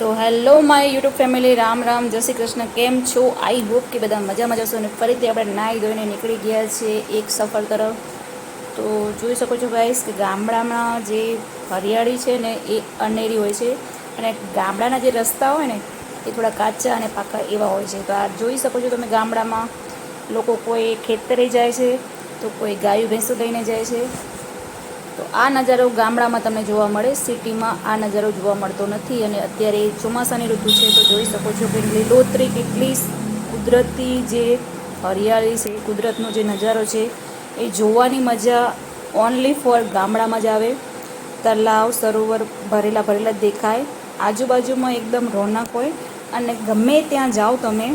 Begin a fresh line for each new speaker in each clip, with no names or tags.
તો hello my YouTube family Ram Ram, Jai Shri Krishna, કેમ છો? આઈ હોપ કે બધા મજામાં જશો અને ફરીથી આપણે નાહી ધોઈને નીકળી ગયા છે એક સફર તરફ. તો જોઈ શકો છો ગાઈસ કે ગામડામાં જે હરિયાળી છે ને એ અનેરી હોય છે અને ગામડાના જે રસ્તા હોય ને એ થોડા કાચા અને પાકા એવા હોય છે. તો આ જોઈ શકો છો તમે ગામડામાં લોકો કોઈ ખેતરે જાય છે, તો કોઈ ગાયું, ભેંસો લઈને જાય છે. તો આ નજારો ગામડામાં તમને જોવા મળે, સિટીમાં આ નજારો જોવા મળતો નથી અને અત્યારે ચોમાસાની ઋતુ છે તો જોઈ શકો છો કે લીલોતરી કેટલી કુદરતી જે હરિયાળી છે, કુદરતનો જે નજારો છે, એ જોવાની મજા ઓનલી ફોર ગામડામાં જ આવે. તલાવ, સરોવર ભરેલા ભરેલા દેખાય. આજુબાજુમાં એકદમ રોનક હોય અને ગમે ત્યાં જાઓ તમે,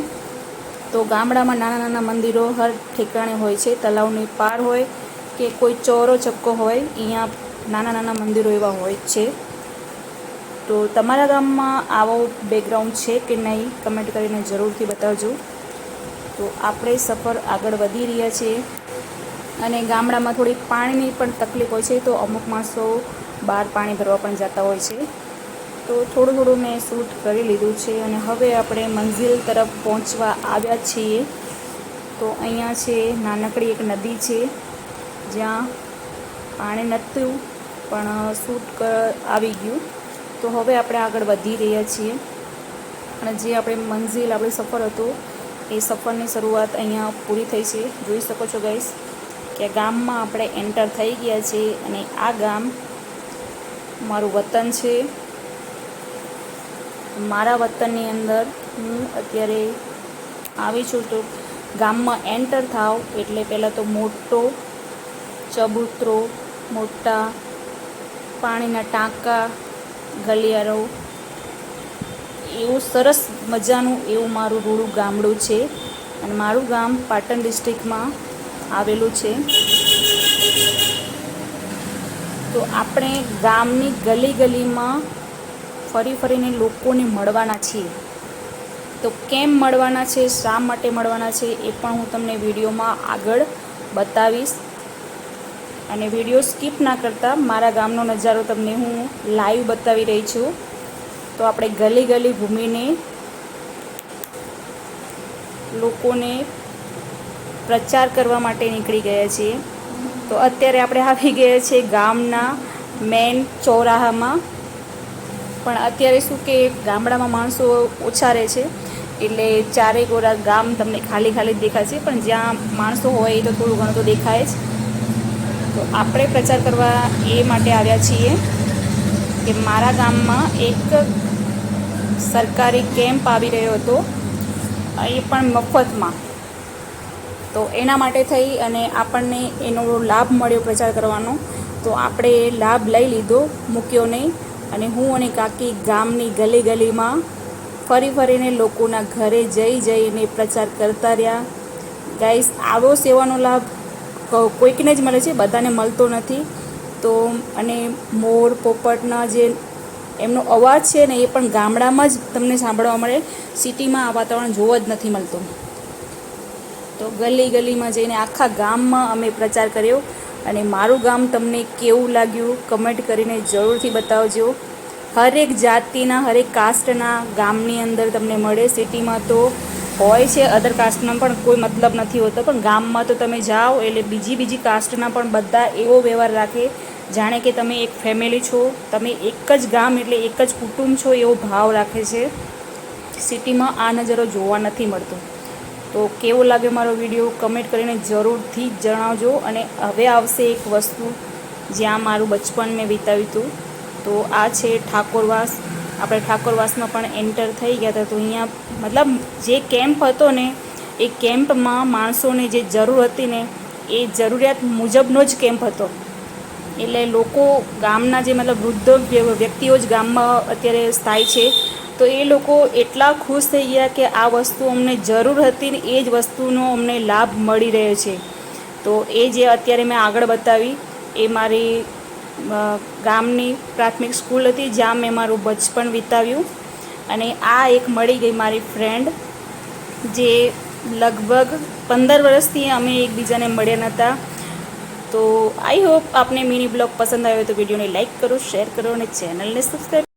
તો ગામડામાં નાના નાના મંદિરો હર ઠેકાણે હોય છે. તલાવની પાર હોય કે કોઈ ચોરો ચક્કો હોય અહીંયા નાના નાના મંદિરો એવા હોય છે. તો તમારા ગામમાં આવો બેકગ્રાઉન્ડ છે કે નહીં કમેન્ટ કરીને જરૂરથી બતાવજો. તો આપણે સફર આગળ વધી રહ્યા છીએ. અને ગામડામાં થોડી પાણીની પણ તકલીફ હોય છે, તો અમુક માણસો બહાર પાણી ભરવા પણ જતા હોય છે. તો થોડું થોડું મેં શૂટ કરી લીધું છે અને હવે આપણે મંઝિલ તરફ પહોંચવા આવ્યા છીએ. તો અહીંયા છે નાનકડી એક નદી છે. જ્યાં પાણી નહોતું પણ શૂટ આવી ગયું. તો હવે આપણે આગળ વધી રહ્યા છીએ. અને જે આપણે મંઝિલ, આપણે સફર હતો, એ સફરની શરૂઆત અહીંયા પૂરી થઈ છે. જોઈ શકો છો ગાઈસ કે ગામમાં આપણે એન્ટર થઈ ગયા છીએ અને આ ગામ મારું વતન છે. મારા વતનની અંદર હું અત્યારે આવી છું. તો ગામમાં એન્ટર થાવ એટલે પહેલાં તો મોટો ચબૂતરો, મોટા પાણીના ટાંકા, ગલિયારો. એવું સરસ મજાનું એવું મારું રૂડું ગામડું છે અને મારું ગામ પાટણ ડિસ્ટ્રિક્ટમાં આવેલું છે. તો આપણે ગામની ગલી ગલીમાં ફરી ફરીને લોકોને મળવાના છીએ. તો કેમ મળવાના છે, શા માટે મળવાના છે એ પણ હું તમને વિડીયોમાં આગળ બતાવીશ. અને વીડિયો સ્કીપ ના કરતાં મારા ગામનો નજારો તમને હું લાઈવ બતાવી રહી છું. તો આપણે ગલી ગલી ભૂમિને લોકોને પ્રચાર કરવા માટે નીકળી ગયા છીએ. તો અત્યારે આપણે આવી ગયા છીએ ગામના મેન ચોરાહામાં. પણ અત્યારે શું કે ગામડામાં માણસો ઓછા રહે છે. એટલે ચારેક ઓરા ગામ તમને ખાલી ખાલી જ દેખાય છે. પણ જ્યાં માણસો હોય તો થોડું ઘણું તો દેખાય જ. તો આપણે પ્રચાર કરવા એ માટે આવ્યા છીએ કે મારા ગામમાં એક સરકારી કેમ્પ આવી રહ્યો હતો, એ પણ મફતમાં. તો એના માટે થઈ અને આપણને એનો લાભ મળ્યો પ્રચાર કરવાનો. તો આપણે લાભ લઈ લીધો, મૂક્યો નહીં અને હું અને કાકી ગામની ગલી ગલીમાં ફરી ફરીને લોકોના ઘરે જઈ જઈને પ્રચાર કરતા રહ્યા. ગાઈસ આવો સેવાનો લાભ. કોઈકને જ મળે છે, બધાને મળતો નથી. તો, અને મોર, પોપટના જે એમનો અવાજ છે ને એ પણ ગામડામાં જ તમને સાંભળવા મળે. સિટીમાં આ વાતાવરણ જોવા જ નથી મળતું. તો ગલી ગલીમાં જઈને આખા ગામમાં અમે પ્રચાર કર્યો. અને મારું ગામ તમને કેવું લાગ્યું કમેન્ટ કરીને જરૂરથી બતાવજો. હરેક જાતિના, હરેક કાસ્ટના ગામની અંદર તમને મળે, સિટીમાં તો હોય છે અધર કાસ્ટનો પણ કોઈ મતલબ નથી હોતો. પણ ગામમાં તો તમે જાઓ એટલે બીજી બીજી કાસ્ટના પણ બધા એવો વ્યવહાર રાખે. જાણે કે તમે એક ફેમિલી છો, તમે એક જ ગામ એટલે એક જ કુટુંબ છો એવો ભાવ રાખે છે. સિટીમાં આ નજરો જોવા નથી મળતો. તો કેવો લાગ્યો મારો વીડિયો કમેન્ટ કરીને જરૂરથી જણાવજો. અને હવે આવશે એક વસ્તુ જ્યાં મારું બચપન મેં વિતાવ્યું હતું. તો આ છે ઠાકોરવાસ. આપણે ઠાકોરવાસમાં પણ એન્ટર થઈ ગયા હતા, તો અહીંયા મતલબ જે કેમ્પ હતો ને, એ કેમ્પમાં માણસોને જે જરૂર હતી ને, એ જરૂરિયાત મુજબનો જ કેમ્પ હતો. એટલે લોકો ગામના જે મતલબ વૃદ્ધ વ્યક્તિઓ જ ગામમાં અત્યારે સ્થાય છે, તો એ લોકો એટલા ખુશ થઈ ગયા કે આ વસ્તુ અમને જરૂર હતી ને, એ જ વસ્તુનો અમને લાભ મળી રહ્યો છે. તો એ જે અત્યારે મેં આગળ બતાવી, એ મારી ગામની પ્રાથમિક સ્કૂલ હતી, જ્યાં મેં મારું બચપન વિતાવ્યું. અને આ એક મળી ગઈ મારી ફ્રેન્ડ જે લગભગ પંદર વર્ષથી અમે એકબીજાને મળ્યા નહોતા તો આઈ હોપ આપને મિની બ્લોગ પસંદ આવ્યો તો વિડીયોને લાઇક કરો શેર કરો અને ચેનલને સબસ્ક્રાઈબ